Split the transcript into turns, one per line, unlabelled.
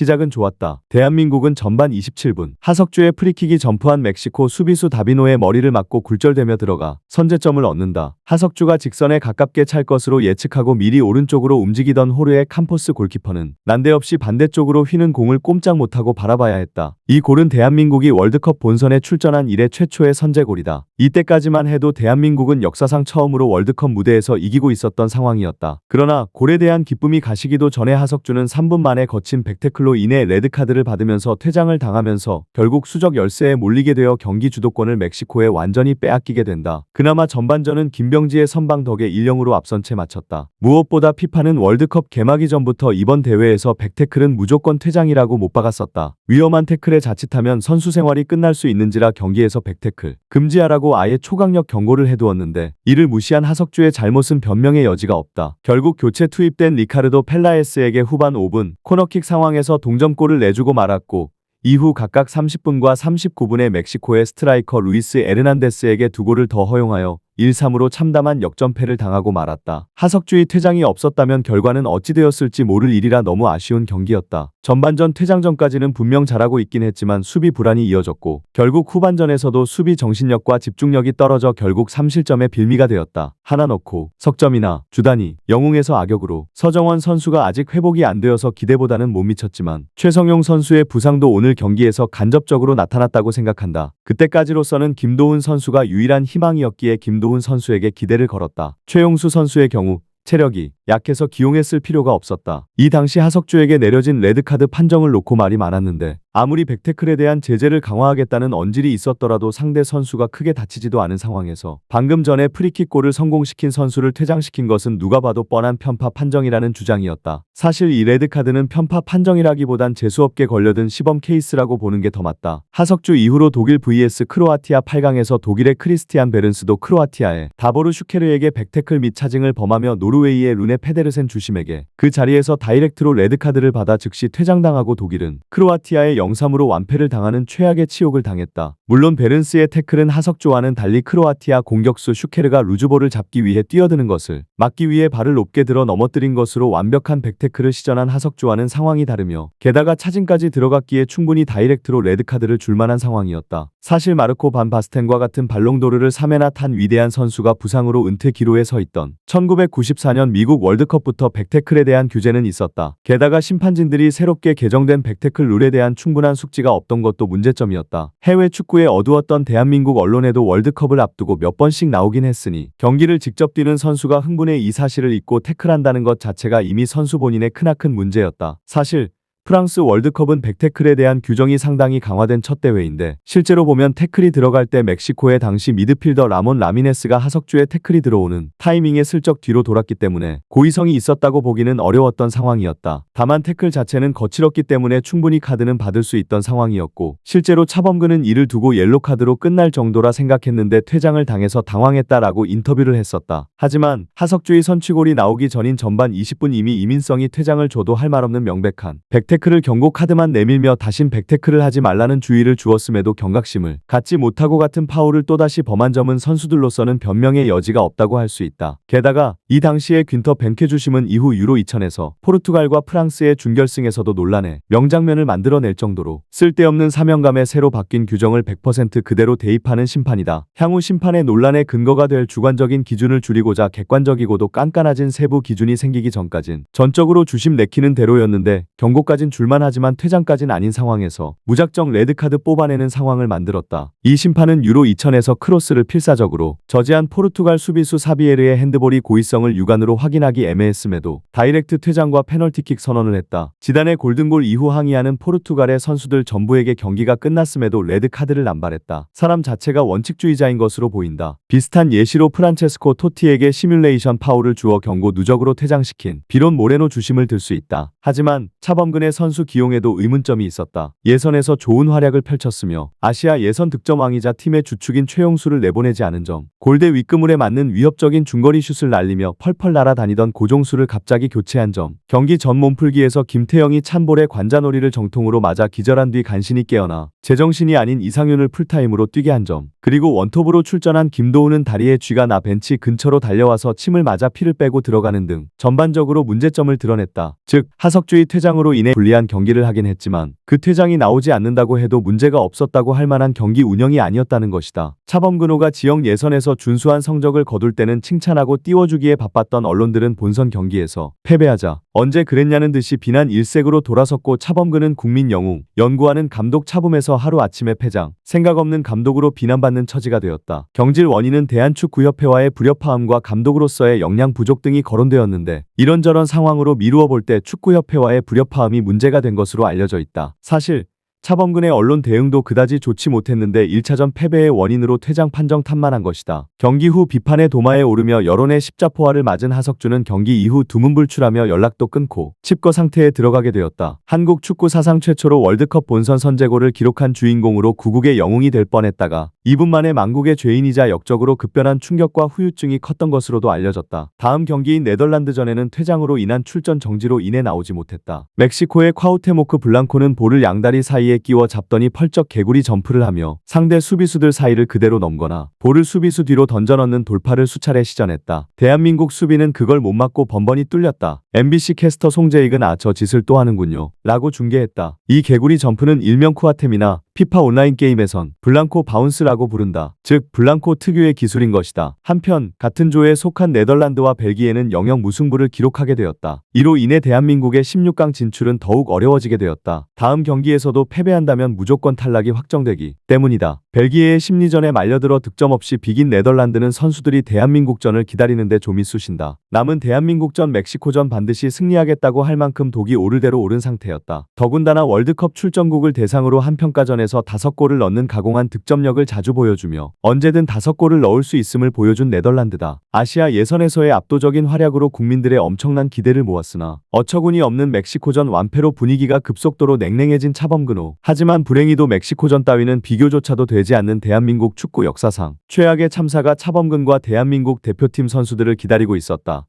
시작은 좋았다. 대한민국은 전반 27분 하석주의 프리킥이 점프한 멕시코 수비수 다비노의 머리를 맞고 굴절되며 들어가 선제점을 얻는다. 하석주가 직선에 가깝게 찰 것으로 예측하고 미리 오른쪽으로 움직이던 호르의 캄포스 골키퍼는 난데없이 반대쪽으로 휘는 공을 꼼짝 못하고 바라봐야 했다. 이 골은 대한민국이 월드컵 본선에 출전한 이래 최초의 선제골이다. 이때까지만 해도 대한민국은 역사상 처음으로 월드컵 무대에서 이기고 있었던 상황이었다. 그러나 골에 대한 기쁨이 가시기도 전에 하석주는 3분 만에 거친 백태클로 인해 레드카드를 받으면서 퇴장을 당하면서 결국 수적 열세에 몰리게 되어 경기 주도권을 멕시코에 완전히 빼앗기게 된다. 그나마 전반전은 김병지의 선방 덕에 1-0으로 앞선 채 마쳤다. 무엇보다 피파는 월드컵 개막이 전부터 이번 대회에서 백태클은 무조건 퇴장이라고 못 박았었다. 위험한 태클에 자칫하면 선수 생활이 끝날 수 있는지라 경기에서 백태클 금지하라고 아예 초강력 경고를 해두었는데 이를 무시한 하석주의 잘못은 변명의 여지가 없다. 결국 교체 투입된 리카르도 펠라에스에게 후반 5분 코너킥 상황에서 동점골을 내주고 말았고 이후 각각 30분과 39분에 멕시코의 스트라이커 루이스 에르난데스에게 두 골을 더 허용하여 1-3으로 참담한 역전패를 당하고 말았다. 하석주의 퇴장이 없었다면 결과는 어찌 되었을지 모를 일이라 너무 아쉬운 경기였다. 전반전 퇴장 전까지는 분명 잘하고 있긴 했지만 수비 불안이 이어졌고 결국 후반전에서도 수비 정신력과 집중력이 떨어져 결국 3실점의 빌미가 되었다. 하나 넣고 석점이나 주단이 영웅에서 악역으로 서정원 선수가 아직 회복이 안 되어서 기대보다는 못 미쳤지만 최성용 선수의 부상도 오늘 경기에서 간접적으로 나타났다고 생각한다. 그때까지로서는 김도훈 선수가 유일한 희망이었기에 김도훈 선수에게 기대를 걸었다. 최용수 선수의 경우 체력이 약해서 기용했을 필요가 없었다. 이 당시 하석주에게 내려진 레드카드 판정을 놓고 말이 많았는데 아무리 백태클에 대한 제재를 강화하겠다는 언질이 있었더라도 상대 선수가 크게 다치지도 않은 상황에서 방금 전에 프리킥골을 성공시킨 선수를 퇴장시킨 것은 누가 봐도 뻔한 편파 판정이라는 주장이었다. 사실 이 레드카드는 편파 판정이라기보단 재수없게 걸려든 시범 케이스라고 보는 게 더 맞다. 하석주 이후로 독일 vs 크로아티아 8강에서 독일의 크리스티안 베른스도 크로아티아의 다보르 슈케르에게 백태클 및 차징을 범하며 노르웨이의 루네 페데르센 주심에게 그 자리에서 다이렉트로 레드카드를 받아 즉시 퇴장당하고 독일은 크로아티아의 0-3으로 완패를 당하는 최악의 치욕을 당했다. 물론 베른스의 태클은 하석조와는 달리 크로아티아 공격수 슈케르가 루즈볼을 잡기 위해 뛰어드는 것을 막기 위해 발을 높게 들어 넘어뜨린 것으로 완벽한 백태클을 시전한 하석조와는 상황이 다르며 게다가 차진까지 들어갔기에 충분히 다이렉트로 레드카드를 줄 만한 상황이었다. 사실 마르코 반 바스텐과 같은 발롱도르를 3회나 탄 위대한 선수가 부상으로 은퇴 기로에 서 있던 1994년 미국 월드컵부터 백태클에 대한 규제는 있었다. 게다가 심판진들이 새롭게 개정된 백태클 룰에 대한 충분한 숙지가 없던 것도 문제점이었다. 해외 축구에 어두웠던 대한민국 언론에도 월드컵을 앞두고 몇 번씩 나오긴 했으니 경기를 직접 뛰는 선수가 흥분해 이 사실을 잊고 태클한다는 것 자체가 이미 선수 본인의 크나큰 문제였다. 사실 프랑스 월드컵은 백태클에 대한 규정이 상당히 강화된 첫 대회인데 실제로 보면 태클이 들어갈 때 멕시코의 당시 미드필더 라몬 라미네스가 하석주의 태클이 들어오는 타이밍에 슬쩍 뒤로 돌았기 때문에 고의성이 있었다고 보기는 어려웠던 상황이었다. 다만 태클 자체는 거칠었기 때문에 충분히 카드는 받을 수 있던 상황이었고 실제로 차범근은 이를 두고 옐로 카드로 끝날 정도라 생각했는데 퇴장을 당해서 당황했다라고 인터뷰를 했었다. 하지만 하석주의 선취골이 나오기 전인 전반 20분 이미 이민성이 퇴장을 줘도 할 말 없는 명백한 백태 클을 경고 카드만 내밀며 다신 백태클을 하지 말라는 주의를 주었음에도 경각심을 갖지 못하고 같은 파울을 또다시 범한 점은 선수들로서는 변명의 여지가 없다고 할 수 있다. 게다가 이 당시에 균터 벤케 주심은 이후 유로 2000에서 포르투갈과 프랑스의 준결승에서도 논란의 명장면을 만들어낼 정도로 쓸데없는 사명감에 새로 바뀐 규정을 100% 그대로 대입하는 심판이다. 향후 심판의 논란의 근거가 될 주관적인 기준을 줄이고자 객관적이고도 깐깐해진 세부 기준이 생기기 전까진 전적으로 주심 내키는 대로였는데 경고까진 줄만하지만 퇴장까진 아닌 상황에서 무작정 레드카드 뽑아내는 상황을 만들었다. 이 심판은 유로 2000에서 크로스를 필사적으로 저지한 포르투갈 수비수 사비에르의 핸드볼이 고의성을 육안으로 확인하기 애매했음에도 다이렉트 퇴장과 페널티킥 선언을 했다. 지단의 골든골 이후 항의하는 포르투갈의 선수들 전부에게 경기가 끝났음에도 레드카드를 남발했다. 사람 자체가 원칙주의자인 것으로 보인다. 비슷한 예시로 프란체스코 토티에게 시뮬레이션 파울을 주어 경고 누적으로 퇴장시킨 비론 모레노 주심을 들 수 있다. 하지만 차범근의 선수 기용에도 의문점이 있었다. 예선에서 좋은 활약을 펼쳤으며 아시아 예선 득점왕이자 팀의 주축인 최용수를 내보내지 않은 점, 골대 윗그물에 맞는 위협적인 중거리 슛을 날리며 펄펄 날아다니던 고종수를 갑자기 교체한 점, 경기 전 몸풀기에서 김태영이 찬볼에 관자놀이를 정통으로 맞아 기절한 뒤 간신히 깨어나 제정신이 아닌 이상윤을 풀타임으로 뛰게 한 점, 그리고 원톱으로 출전한 김도훈은 다리에 쥐가 나 벤치 근처로 달려와서 침을 맞아 피를 빼고 들어가는 등 전반적으로 문제점을 드러냈다. 즉 하석주의 퇴장으로 인해 불리한 경기를 하긴 했지만 그 퇴장이 나오지 않는다고 해도 문제가 없었다고 할 만한 경기 운영이 아니었다는 것이다. 차범근호가 지역 예선에서 준수한 성적을 거둘 때는 칭찬하고 띄워주기에 바빴던 언론들은 본선 경기에서 패배하자 언제 그랬냐는 듯이 비난 일색으로 돌아섰고 차범근은 국민 영웅, 연구하는 감독 차범에서 하루아침에 패장, 생각 없는 감독으로 비난받는 처지가 되었다. 경질 원인은 대한축구협회와의 불협화음과 감독으로서의 역량 부족 등이 거론되었는데 이런저런 상황으로 미루어 볼 때 축구협회와의 불협화음이 문제가 된 것으로 알려져 있다. 사실 차범근의 언론 대응도 그다지 좋지 못했는데 1차전 패배의 원인으로 퇴장 판정 탓만한 것이다. 경기 후 비판의 도마에 오르며 여론의 십자포화를 맞은 하석주는 경기 이후 두문불출하며 연락도 끊고 칩거 상태에 들어가게 되었다. 한국 축구 사상 최초로 월드컵 본선 선제골을 기록한 주인공으로 구국의 영웅이 될 뻔했다가 2분 만에 만국의 죄인이자 역적으로 급변한 충격과 후유증이 컸던 것으로도 알려졌다. 다음 경기인 네덜란드전에는 퇴장으로 인한 출전 정지로 인해 나오지 못했다. 멕시코의 콰우테모크 블랑코는 볼을 양다리 사이에 끼워 잡더니 펄쩍 개구리 점프를 하며 상대 수비수들 사이를 그대로 넘거나 볼을 수비수 뒤로 던져 넣는 돌파를 수차례 시전했다. 대한민국 수비는 그걸 못 막고 번번이 뚫렸다. MBC 캐스터 송재익은 아 저 짓을 또 하는군요. 라고 중계했다. 이 개구리 점프는 일명 쿠아템이나 피파 온라인 게임에선 블랑코 바운스라고 부른다. 즉 블랑코 특유의 기술인 것이다. 한편 같은 조에 속한 네덜란드와 벨기에는 영역 무승부를 기록하게 되었다. 이로 인해 대한민국의 16강 진출은 더욱 어려워지게 되었다. 다음 경기에서도 패배한다면 무조건 탈락이 확정되기 때문이다. 벨기에의 심리전에 말려들어 득점 없이 비긴 네덜란드는 선수들이 대한민국전을 기다리는데 좀이 쑤신다. 남은 대한민국전 멕시코전 반드시 승리하겠다고 할 만큼 독이 오를 대로 오른 상태였다. 더군다나 월드컵 출전국을 대상으로 한 평가전에서 다섯 골을 넣는 가공한 득점력을 자주 보여주며 언제든 다섯 골을 넣을 수 있음을 보여준 네덜란드다. 아시아 예선에서의 압도적인 활약으로 국민들의 엄청난 기대를 모았으나 어처구니 없는 멕시코전 완패로 분위기가 급속도로 냉랭해진 차범근호. 하지만 불행히도 멕시코전 따위는 비교조차도 되지 않는 대한민국 축구 역사상 최악의 참사가 차범근과 대한민국 대표팀 선수들을 기다리고 있었다.